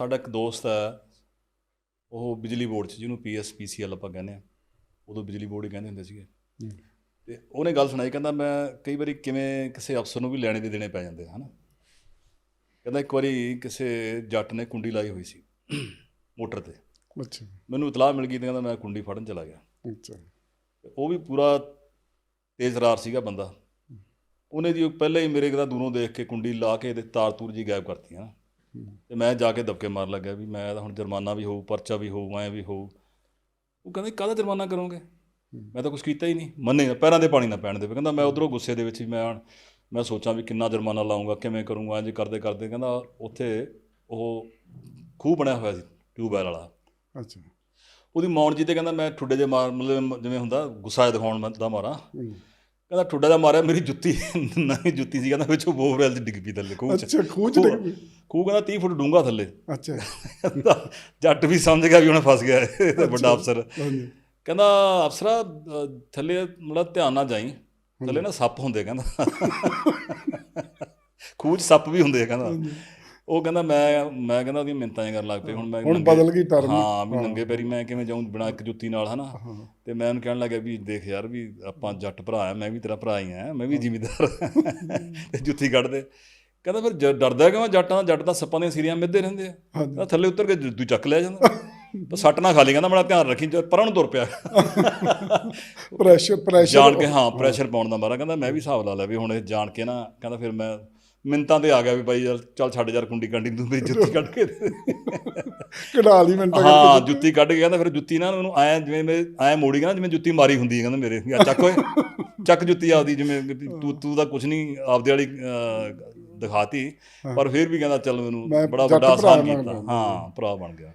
ਸਾਡਾ ਇੱਕ ਦੋਸਤ ਹੈ ਉਹ ਬਿਜਲੀ ਬੋਰਡ 'ਚ ਜਿਹਨੂੰ ਪੀਐਸਪੀਸੀਐਲ ਆਪਾਂ ਕਹਿੰਦੇ ਆ ਉਦੋਂ ਬਿਜਲੀ ਬੋਰਡ ਹੀ ਕਹਿੰਦੇ ਹੁੰਦੇ ਸੀਗੇ। ਤੇ ਉਹਨੇ ਗੱਲ ਸੁਣਾਈ ਕਹਿੰਦਾ ਮੈਂ ਕਈ ਵਾਰੀ ਕਿਵੇਂ ਕਿਸੇ ਅਫਸਰ ਨੂੰ ਵੀ ਲੈਣੇ ਦੇ ਦੇਣੇ ਪੈ ਜਾਂਦੇ ਹਨਾ? ਕਹਿੰਦਾ ਇੱਕ ਵਾਰੀ ਕਿਸੇ ਜੱਟ ਨੇ ਕੁੰਡੀ ਲਾਈ ਹੋਈ ਸੀ ਮੋਟਰ ਤੇ। ਅੱਛਾ। ਮੈਨੂੰ ਇਤਲਾਹ ਮਿਲ ਗਈ ਤੇ ਕਹਿੰਦਾ ਮੈਂ ਕੁੰਡੀ ਫੜਨ ਚਲਾ ਗਿਆ। ਅੱਛਾ। ਉਹ ਵੀ ਪੂਰਾ ਤੇਜ਼ ਰਾਰ ਸੀਗਾ ਬੰਦਾ। ਉਹਨੇ ਜੀ ਪਹਿਲਾਂ ਹੀ ਮੇਰੇ ਕਹਿੰਦਾ ਦੂਰੋਂ ਦੇਖ ਕੇ ਕੁੰਡੀ ਲਾ ਕੇ ਤੇ ਤਾਰ ਤੂਰ ਜੀ ਗਾਇਬ ਕਰਤੀ ਹਨਾ। ਤੇ ਮੈਂ ਜਾ ਕੇ ਦਬਕੇ ਮਾਰ ਲੱਗਿਆ ਵੀ ਮੈਂ ਤਾਂ ਹੁਣ ਜੁਰਮਾਨਾ ਵੀ ਹੋਊ ਪਰਚਾ ਵੀ ਹੋਊ ਐਂ ਵੀ ਹੋਊ। ਉਹ ਕਹਿੰਦੇ ਕਾਹਦਾ ਜੁਰਮਾਨਾ ਕਰੋਗੇ? ਮੈਂ ਤਾਂ ਕੁਝ ਕੀਤਾ ਹੀ ਨਹੀਂ। ਮੰਨੇ ਪੈਰਾਂ ਦੇ ਪਾਣੀ ਨਾ ਪੈਣ ਦੇਵੇ। ਕਹਿੰਦਾ ਮੈਂ ਉਧਰੋਂ ਗੁੱਸੇ ਦੇ ਵਿੱਚ ਹੀ ਮੈਂ ਮੈਂ ਸੋਚਾਂ ਵੀ ਕਿੰਨਾ ਜੁਰਮਾਨਾ ਲਾਉਂਗਾ ਕਿਵੇਂ ਕਰੂੰਗਾ ਇੰਜ ਕਰਦੇ ਕਰਦੇ। ਕਹਿੰਦਾ ਉੱਥੇ ਉਹ ਖੂਹ ਬਣਿਆ ਹੋਇਆ ਸੀ ਟਿਊਬਵੈਲ ਵਾਲਾ। ਅੱਛਾ। ਉਹਦੀ ਮੌਣ ਜੀ ਤੇ ਕਹਿੰਦਾ ਮੈਂ ਠੁੱਡੇ ਦੇ ਮਾਰ ਮਤਲਬ ਜਿਵੇਂ ਹੁੰਦਾ ਗੁੱਸਾ ਦਿਖਾਉਣ ਦਾ ਮਾਰਾ। ਕਹਿੰਦਾ ਠੁੱਡਾ ਦਾ ਮਾਰਿਆ ਮੇਰੀ ਜੁੱਤੀ ਨਵੀਂ ਜੁੱਤੀ ਸੀ ਕਹਿੰਦਾ ਵਿੱਚੋਂ ਬੋਰਵੈਲ 'ਚ ਡਿੱਗ ਪਈ ਥੱਲੇ ਖੂਹ 'ਚ। ਅੱਛਾ ਖੂਹ ਚ ਡਿੱਗ ਪਈ। ਖੂਹ ਕਹਿੰਦਾ 30 ਫੁੱਟ ਡੂੰਘਾ ਥੱਲੇ। ਅੱਛਾ। ਜੱਟ ਵੀ ਸਮਝ ਗਿਆ ਵੀ ਉਹਨੇ ਫਸ ਗਿਆ ਇਹ ਵੱਡਾ ਅਫਸਰ। ਹਾਂਜੀ। ਕਹਿੰਦਾ ਅਫਸਰਾ ਥੱਲੇ ਮੜਾ ਧਿਆਨ ਨਾਲ ਜਾਈ ਥੱਲੇ ਨਾ ਸੱਪ ਹੁੰਦੇ ਕਹਿੰਦਾ। ਖੂਹ 'ਚ ਸੱਪ ਵੀ ਹੁੰਦੇ ਕਹਿੰਦਾ। ਉਹ ਕਹਿੰਦਾ ਮੈਂ ਮੈਂ ਕਹਿੰਦਾ ਉਹਦੀਆਂ ਮਿੰਤਾਂ ਜਿਹੀਆਂ ਕਰਨ ਲੱਗ ਪਈ ਹੁਣ ਮੈਂ ਹੁਣ ਬਦਲ ਗਈ ਟਰਮ ਹਾਂ। ਵੀ ਨੰਗੇ ਪੈਰੀ ਮੈਂ ਕਿਵੇਂ ਜਾਊਂ ਬਿਨਾਂ ਇੱਕ ਜੁੱਤੀ ਨਾਲ ਹਨਾ? ਤੇ ਮੈਂ ਉਹਨੂੰ ਕਹਿਣ ਲੱਗਾ ਵੀ ਦੇਖ ਯਾਰ ਵੀ ਆਪਾਂ ਜੱਟ ਭਰਾ ਆ ਮੈਂ ਵੀ ਤੇਰਾ ਭਰਾ ਹੀ ਆ ਮੈਂ ਵੀ ਜ਼ਿਮੀਦਾਰ ਤੇ ਜੁੱਤੀ ਕੱਢ ਦੇ। ਕਹਿੰਦਾ ਫਿਰ ਡਰਦਾ ਕਿਉਂ? ਜੱਟਾਂ ਜੱਟ ਤਾਂ ਸੱਪਾਂ ਦੀਆਂ ਸੀਰੀਆਂ ਮਿੱਧੇ ਰਹਿੰਦੇ ਆ। ਥੱਲੇ ਉਤਰ ਕੇ ਜੁੱਤੀ ਚੱਕ ਲਿਆ ਜਾਂਦਾ। ਤਾਂ ਸੱਟ ਨਾ ਖਾ ਲਈ ਕਹਿੰਦਾ ਬੜਾ ਧਿਆਨ ਰੱਖੀ ਪਰਾਂ ਨੂੰ ਤੁਰ ਪਿਆ। ਪ੍ਰੈਸ਼ਰ ਪ੍ਰੈਸ਼ਰ ਜਾਣ ਕੇ ਹਾਂ ਪ੍ਰੈਸ਼ਰ ਪਾਉਣ ਦਾ ਮਾਰਾ। ਕਹਿੰਦਾ ਮੈਂ ਵੀ ਹਿਸਾਬ ਲਾ ਲਿਆ ਵੀ ਹੁਣ ਇਹ ਜਾਣ ਕੇ ਨਾ ਕਹਿੰਦਾ ਫਿਰ ਮੈਂ ਮਿੰਤਾਂ ਤੇ ਆ ਗਿਆ ਵੀ ਭਾਈ ਯਾਰ ਚੱਲ ਛੱਡ ਯਾਰ ਕੁੰਡੀ ਕੰਡੀ ਤੂੰ ਮੇਰੀ ਜੁੱਤੀ ਕੱਢ ਕੇ। ਕਢਾ ਲਈ ਮਿੰਟਾਂ ਹਾਂ ਜੁੱਤੀ। ਕੱਢ ਕੇ ਕਹਿੰਦਾ ਫਿਰ ਜੁੱਤੀ ਨਾ ਉਹਨੂੰ ਐ ਜਿਵੇਂ ਮੇਰੇ ਐ ਮੋੜੀ ਨਾ ਜਿਵੇਂ ਜੁੱਤੀ ਮਾਰੀ ਹੁੰਦੀ ਹੈ ਕਹਿੰਦਾ ਮੇਰੇ। ਚੱਕ ਓਏ ਚੱਕ ਜੁੱਤੀ ਆਪਦੀ ਜਿਵੇਂ ਤੂੰ ਤੂੰ ਤਾਂ ਕੁਝ ਨਹੀਂ ਆਪਦੇ ਵਾਲੀ ਦਿਖਾਤੀ ਪਰ ਫਿਰ ਵੀ ਕਹਿੰਦਾ ਚੱਲ ਮੈਨੂੰ ਬੜਾ ਵੱਡਾ ਆਸਾਨ ਕੀਤਾ। ਹਾਂ ਭਰਾ ਬਣ ਗਿਆ।